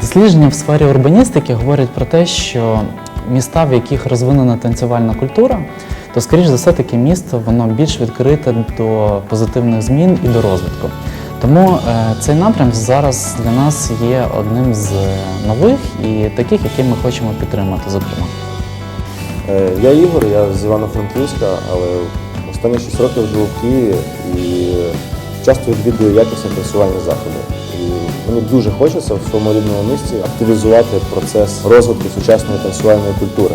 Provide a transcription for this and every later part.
Дослідження в сфері урбаністики говорять про те, що міста, в яких розвинена танцювальна культура, то, скоріш за все, таке місто воно більш відкрите до позитивних змін і до розвитку. Тому е, цей напрям зараз для нас є одним з е, нових і таких, які ми хочемо підтримати, зокрема. Е, я Ігор, я з Івано-Франківська, але останні 6 років живу в Києві і часто відвідую якісні танцювальні заходи. І мені дуже хочеться в своєму рідному місті активізувати процес розвитку сучасної танцювальної культури.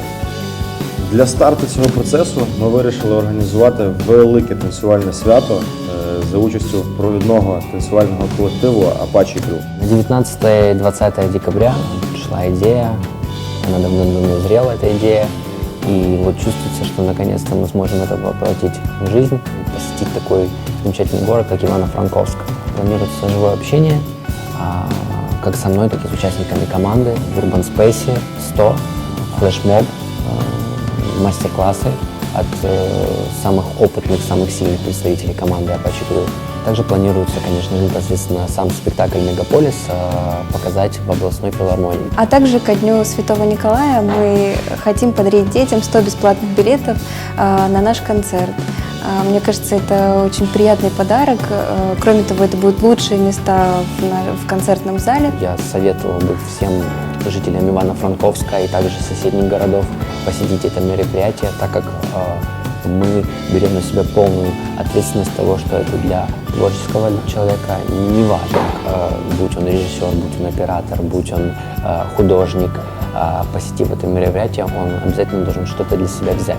Для старту цього процесу ми вирішили організувати велике танцювальне свято е, за участю провідного танцювального колективу Apache Crew. 19-20 декабря пришла идея, она давно-давно зрела, эта идея, и вот чувствуется, что наконец-то мы сможем это воплотить в жизнь, посетить такой замечательный город, как Ивано-Франковск. Планируется живое общение, а, как со мной, так и с участниками команды в Urban Space 100, флешмоб, э, мастер-классы от э, самых опытных, самых сильных представителей команды Apache Crew. Также планируется, конечно, непосредственно сам спектакль «Мегаполис» э, показать в областной филармонии. А также ко Дню Святого Николая мы хотим подарить детям 100 бесплатных билетов э, на наш концерт. А, Мне кажется, это очень приятный подарок. Э, Кроме того, это будут лучшие места в концертном зале. Я советовал бы всем жителям Ивано-Франковска и также соседних городов посетить это мероприятие, так как э, мы берем на себя полную ответственность того, что это для творческого человека неважно, э, будь он режиссер, будь он оператор, будь он э, художник, э, посетив это мероприятие, он обязательно должен что-то для себя взять.